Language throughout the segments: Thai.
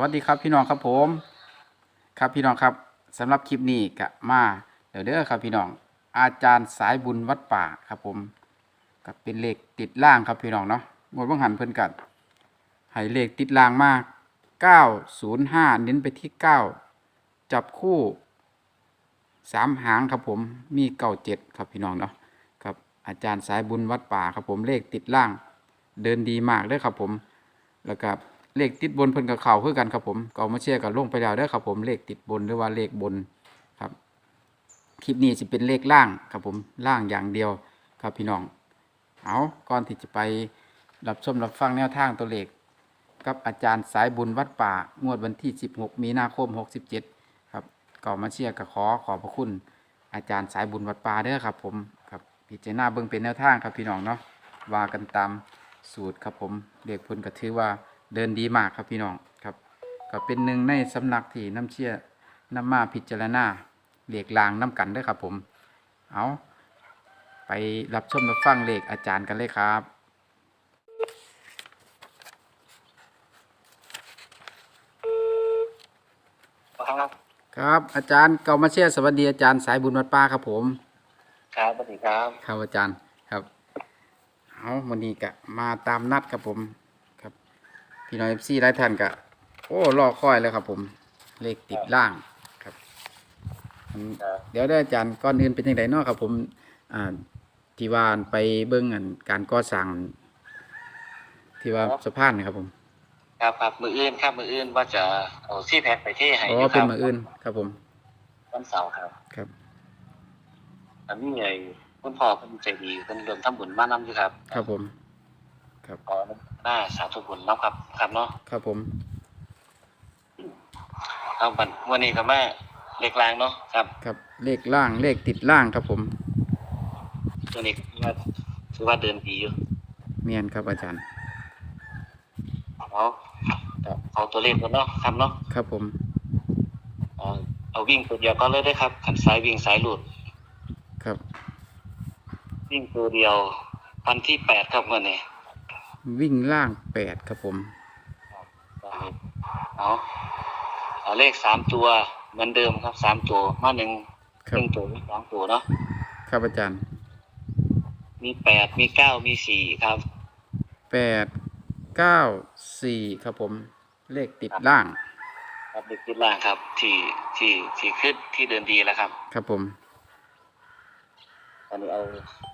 วัสดีครับพี่น้องครับผม ครับพี่น้องครับสำหรับคลิปนี้กะมาเดี๋ยวเด้อครับพี่น้อง อาจารย์สายบุญวัดป่าครับผมกับเป็นเลขติดล่างครับพี่น้องเนาะงวดบังหันเพิ่นกัดให้เลขติดล่างมาก 905 เน้นไปที่ 9 จับคู่สามหางครับผมมีเก้าเจ็ดครับพี่น้องเนาะครับอาจารย์สายบุญวัดป่าครับผมเลขติดล่างเดินดีมากเลยครับผมแล้วก็ เลขติดบนเพิ่นกับเข่าคือกันครับผมก็มาเชียร์กับลงไปแล้วเด้ครับผมเลขติดบนหรือว่าเลขบนครับ คลิปนี้จะเป็นเลขล่างครับผมล่างอย่างเดียวครับพี่น้อง เอาก่อนที่จะไปรับชมรับฟังแนวทางตัวเลขกับอาจารย์สายบุญวัดป่างวดวันที่ 16 มีนาคม 67 ครับก็มาเชียร์กับขอขอบพระคุณ อาจารย์สายบุญวัดป่าเด้อครับผมครับพิจารณาเบิ่งเป็นแนวทางครับพี่น้องเนาะว่ากันตามสูตรครับผมเรียกพิ่นก็ถือว่า เดินดีมากครับพี่น้องครับ ก็เป็นหนึ่งในสำนักที่น้ำเชียร์นำมาพิจารณาเรียกลางน้ำกันเด้อครับผม เอาไปรับชมรับฟังเลขอาจารย์กันเลยครับครับครับ อาจารย์เกามาเชียร์สวัสดีอาจารย์สายบุญวัดป่าครับผม ครับสวัสดีครับ ครับอาจารย์ครับ เอาวันนี้กะมาตามนัดครับผมครับ พี่น้องเอฟซีหลายท่านกะโอ้รอคอยเลยครับ ผม เลขติดล่างครับอันครับเดี๋ยวได้อาจารย์ก่อนอื่นเป็นยังไงเนาะครับ ผมอ่าที่ว่าไปเบิ้งอันการก่อสร้างที่ว่าสะพานนะครับผม ครับครับมืออื่นครับมืออื่นว่าจะเอาซี่แพ็คไปเที่ให้อ๋ออยู่คเป็นรับมืออื่นครับผมวันเสาร์ครับครับอันนี้ไงคุณพ่อคุณใจดีคุณรวมทำบุญมานำอยู่ครับ ครับผม ครับขอหน้าสาธุบุญเนาะครับครับเนาะครับผมเอาบันวันนี้ก็มาเล็กลางเนาะครับ ครับเลขล่างเลขติดล่างครับผมตัวนี้ก็ถือว่าเดินดีอยู่เมียนครับอาจารย์เอาครับเอาตัวเลขกันเนาะครับเนาะครับผมเอาเอาวิ่งตัวเดียวก็เลยได้ครับขันซ้ายวิ่งสายหลุดครับ วิ่งตัวเดียวพันที่แปดครับวันนี้ วิ่งล่างแปดครับผม เอาเอาเลขสามตัวเหมือนเดิมครับสามตัวมาหนึ่งคหรับนึ่งตัวสองตัวเนาะครับอาจารย์มีแปดมีเก้ามีสี่ครับแปดเก้าสี่ครับผม เลขติดล่าง ครับเด็กติดล่างครับ ที่ที่ที่ขึ้นที่เดินดีแล้วครับครับผมอันนี้เอา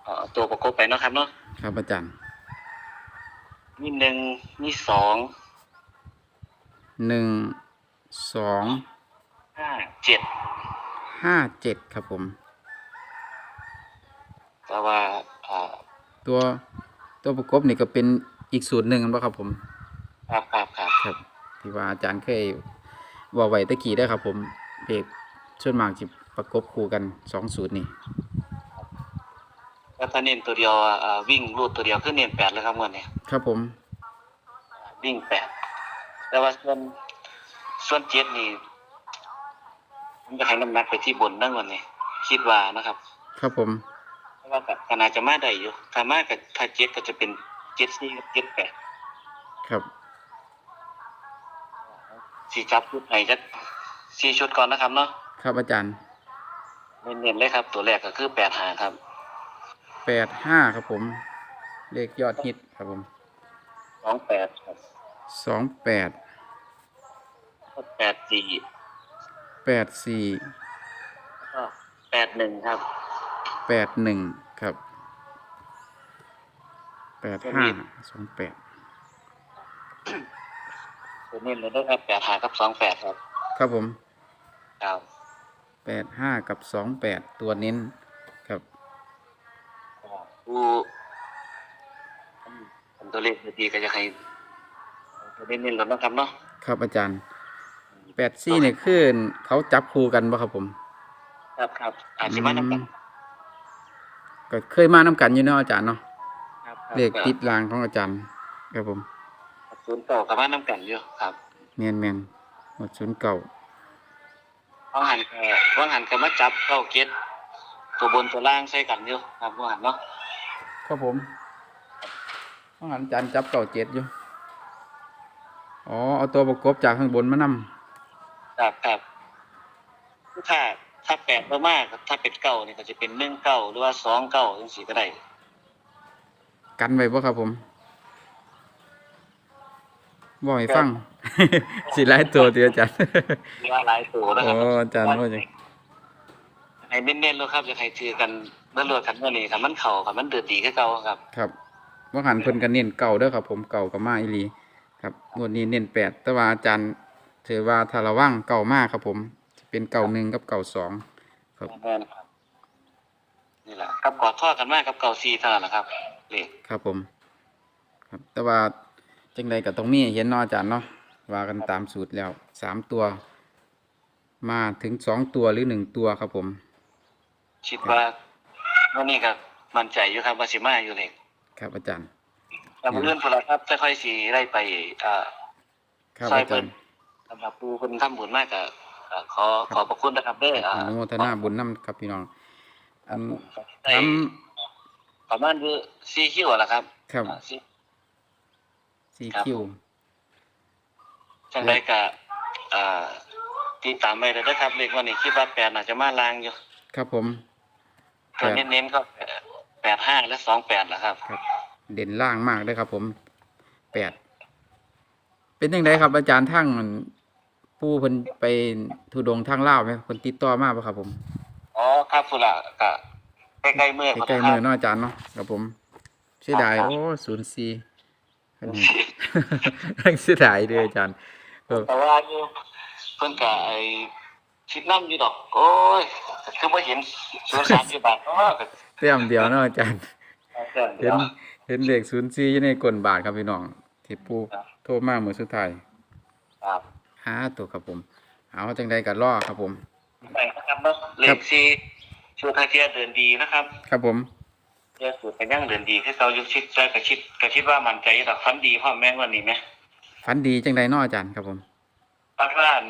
เอาเอาตัวประกบไปเนาะครับเนาะครับอาจารย์ มีหนึ่งมีสองหนึ่งสองห้าเจ็ดห้าเจ็ดครับผม แต่ว่าอ่าตัวตัวประกบนี่ก็เป็นอีกสูตรหนึ่งนะครับผม ครับครับครับครับที่ว่าอาจารย์เคยว่าไว้ตะกี้ได้อครับผมเลขส่วนมากจะประกบคู่กันสองสูตรนี่แล้ว ถ้าเน้นตัวเดียวอ่าวิ่งรูดตัวเดียวคือเน้นแปดเลยครับเมื่อนี้ครับผมวิ่งแปดแต่ว่าส่วนส่วนเจ็ดนี่มันจะให้น้ำหนักไปที่บนนั่งวันนี้คิดว่านะครับครับผมเพราะว่ากับก็น่าจะมาได้อยู่ถ้ามากับถ้าเจ็ดก็จะเป็นเจ็ดสี่กับเจ็ดแปดครับสี่จับชุดไหนจะสี่ชุดก่อนนะครับเนาะครับอาจารย์ เน้นๆเลยครับ ตัวแรกก็คือแปดหาครับ แปดห้าครับผม เลขยอดฮิตครับผมสองแปดครับสองแปดแปดสี่แปดสี่ก็แปดหนึ่งครับแปดหนึ่งครับแปดห้าสองแปดตัวเน้นเลยนะครับแปดหากับสองแปดครับ ครับผมครับแปดห้ากับสองแปดตัวเน้นครับ ผู้ผมตัวเลขดีก็จะให้ตัวเน้นๆแล้วนะครับเนาะครับอาจารย์แปดสี่เนี่ยคือเขาจับคู่กันป่ะครับผม ครับครับอาจจะมานํกันก็เคยมาน้กันอยู่เนาะอาจารย์เนาะครับเลขติดรางของอาจารย์ ครับผมศูนย์เก่ากับมานํกันอยู่ครับเมียนเมียนหมดศูนย์เก่าว่างหันก็ว่างหันก็มาจับเก้าเก็ดตัวบนตัวล่างใส่กันอยู่ครับว่างหันเนาะ ครับผมต้องหันอาจารย์จับเก่าเจ็ดอยู่ อ๋อ เอาตัวประกบจากข้างบนมานำครับครับถ้าถ้าแปดมากๆถ้าเป็นเก้านี่ก็จะเป็นหนึ่งเก้าหรือว่าสองเก้าจังสี่ก็ได้ กันไว้บ่ครับผมบ่ให้ฟังสิหลายตัวติอาจารย์มีว่าหลายตัวนะคโอ้รับอาจารย์ว่าจังให้เน้นๆเลยครับจะให้ถือกัน เมื่อรวดกันเมื่อนี้ครับมันเข่าครับมันเดือดดีคือเก่าครับ ครับว่าหันเพิ่นก็เน้นเก่าเด้อครับ ผมเก่ากับมาอีหลี ครับงวดนี้เน้นแปดแต่ว่าอาจารย์ถือว่าถ้าระวังเก่ามากครับผมจะเป็นเก่าหนึ่งกับเก่าสองครับแม่นครับนี่แหละกับกอดทอดกันมากกับเก่าซีเท่านั้นแหละครับเลขครับผม ครับ แต่ว่าจังใดก็ต้องมีให้เห็นเนาะอาจารย์เนาะว่ากันตามสูตรแล้วสามตัว มาถึงสองตัวหรือหนึ่งตัวครับผมคิดว่า วันนี้ก็มั่นใจอยู่ครับว่าสิมาอยู่เลขครับอาจารย์แต่เพื่อนพวกเราครับจะค่อยสีได้ไปอ่าครับซอยอาเพิ่จารนย์สำหรับผู้คนทำบุญมากก็อ่าขอขอบพระคุณนะครับเด้อออ่านุโมทนาบุญน้ำครับพี่น้องอันได้ทประมาณคือซีคิวแหละครับำครับอ่าซีซีครับคิวจังไรก็อ่าติดตามไปเลยนะครับเลขวันนี้คิดว่าแปดน่าจะมาลางอยู่ ครับผมแป ตัวดเน้นๆก็แปดห้าและสองแปดแหละครับครับ เด่นล่างมากเลยครับ ผมแปดเป็นยังไงครับ อาจารย์ทั้งผู้เพิ่นไปทุดงทางลาวไหมคนติดต่อมาป่ะครับ ผมอ๋อครับฟุละก็ใกล้ๆเมื่อใกล้ๆมือเนาะอาจารย์เนาะครับผมเสียดายโอ้ศูนย์สี่เสียดายเลยอาจารย์เออแต่ว่าอยู่เพิ่นก็ไอ้คิดน้ำอยู่ดอก โอ้ย คือบ่เห็นศูนย์สามอยู่บาทอ๋อก็เต็มเดียวเนาะอาจารย์เดี๋เห็ยนวเห็นเลขศูนย์สี่อยู่ในกลนบาทครับพี่น้อง ที่ปูครับโทรมาเมื่อสุดท้ายครับหาตัวครับผม เอาจังใดก็รอครับผม ไปนะครับเนาะเลขสี่ชูทาเทียเดินดีนะครับครับผม เทียสูตรกันยังเดินดีคือเขาอยู่ชิดใจกระชิดกระชิดว่ามั่นใจดอกฟันดีพ่อแม่นวันนี้ไหมฝันดีจังใดเนาะอาจารย์ครับผม ปัดว่าอัน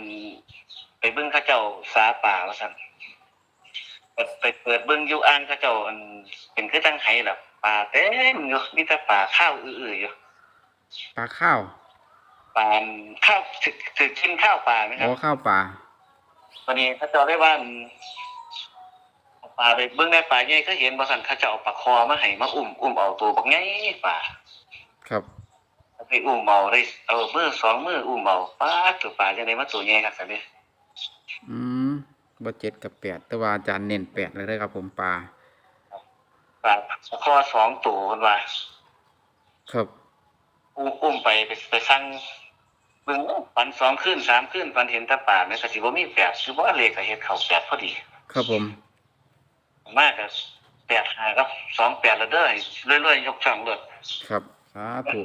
ไปเบิ่งเขาเจ้าสาป่าว่าซั่น ไปไปเปิดเบิ่งอยู่อ่างเขาเจ้าอันเป็นคือจังไห้ล่ะป่าเต็มอยู่มีแต่ป่าข้าวอื้อๆอยู่ปลาข้าวป่าอันข้าวถึกถึกกินข้าวป่าไหมครัอ๋บอข้าวปลาวันนี้เขาเจ้าได้ว่าอันเอาป่าไปเบิ่งในป่าใหญ่ก็เห็นบ่ซั่นเขาเจ้าเอาปลาคอมาให้มาอุ้มอุ้มเอาตัวบักใหญ่ป่า ครับ ไปอุ้มเอาได้เอามือสองมืออุ้มเอาป้าดตัวป่าจังได๋มาตัวใหญ่ครับซั่นเด้อืม บ่เจ็ดกับแปดแต่ว่าอาจารย์เน้นแปดเลยเด้อครับผมปลาปลาคอสองตัวเพิ่นว่าครับอุ้มอุ้มไปไปไปสั่งเบิ่งปันสองคืนสามคืนปันเห็นแตาป่าแม่นก็สิบ่มีแปดคือบ่เลขก็เฮ็ดเข้าแปดพอดี ครับผม มากก็แปดหาครับสองแปดแล้วเด้อให้เรื่อยๆยกช่องเลยครับสาธุ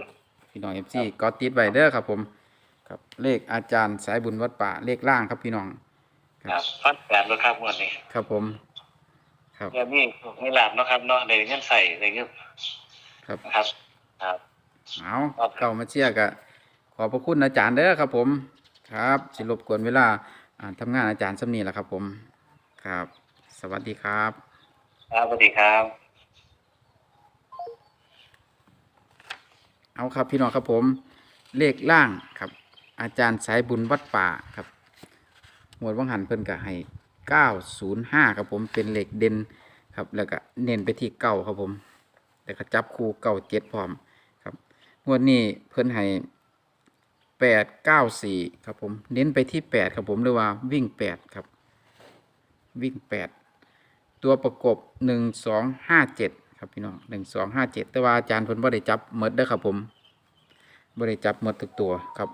พี่น้องเอฟซีก็ติดไว้เด้อครับผม ครับเลขอาจารย์สายบุญวัดป่าเลขล่างครับพี่น้อง ครับฟันแปดแล้วครับวันนี้ครับผม ครับเดี๋ยวนี้มีลาบเนาะครับเนาะได้เงินใส่ได้เงินครับครับครับเอาเข้ามาเชียร์กะขอบพระคุณอาจารย์เด้อครับ ผม ครับ สิรบกวนเวลาอ่าทำงานอาจารย์สำนีแหละครับ ผม ครับ สวัสดีครับ ครับสวัสดีครับ เอาครับพี่น้องครับผม เลขล่างครับ อาจารย์สายบุญวัดป่าครับ หมวดวังหันเพิ่นก็ให้905ครับผมเป็นเหลขเด่นครับแล้วก็เน้นไปที่เก้าครับผมแล้วก็จับคู่เก้าเจ็ดพร้อมครับงวดนี้เพิ่นให้แปดเก้าสี่ครับผมเน้นไปที่แปดครับผมหรือว่าวิ่งแปดครับวิ่งแปดตัวประกบหนึ่งสองห้าเจ็ดครับพี่น้องหนึ่งสองห้าเจ็ดแต่ว่าอาจารย์เพิ่นบ่ได้จับหมดเด้อครับผมบ่ได้จับหมดทุกตัวครับ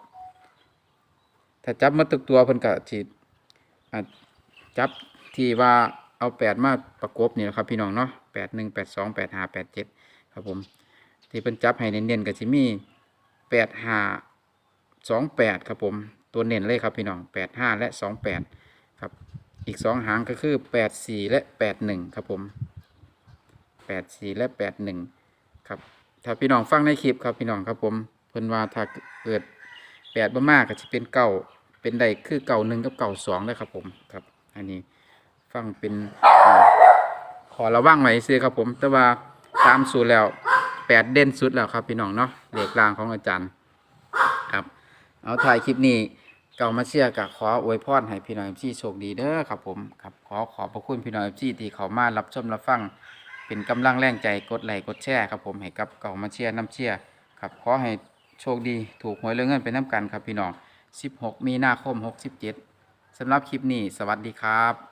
ถ้าจับหมดทุกตัวเพิ่นก็สิอะ จับที่ว่าเอาแปดมาประกบนี่นะครับพี่น้องเนาะแปดหนึ่งแปดสองแปดห้าแปดเจ็ดครับผมที่เพิ่นจับให้เน้นๆก็สิมี่แปดห้าสองแปดครับผมตัวเน้นเลยครับพี่น้องแปดห้าและสองแปดครับอีกสองหางก็คือแปดสี่และแปดหนึ่งครับผมแปดสี่และแปดหนึ่งครับถ้าพี่น้องฟังในคลิปครับพี่น้องครับผมเพิ่นว่าถ้าเกิดแปดบ่มากก็จะเป็นเก้า เป็นใดคือเก่าหนึ่งกับเก่าสองเลยครับผมครับ อันนี้ฟังเป็นอขอระวังไว้ซื้อครับผม แต่ว่าตามสูตรแล้วแปดเด่นสุดแล้วครับพี่น้องเนาะเหลขกลางของอาจารย์ครับ เอาถ่ายคลิปนี้เก่ามาเชียร์กับขออวยพรให้พี่น้องที่โชคดีเด้อครับผมครับขอขอบพระคุณพี่น้องที่ที่เขามารับชมรับฟังเป็นกำลังแรงใจกดไลค์กดแชร์ครับผมให้กับเก่ามาเชียร์น้ำเชียร์ครับขอให้โชคดีถูกหวยเรื่องเงินเป็นน้ำกันครับพี่น้อง 16 มีนาคม 67สำหรับคลิปนี้ สวัสดีครับ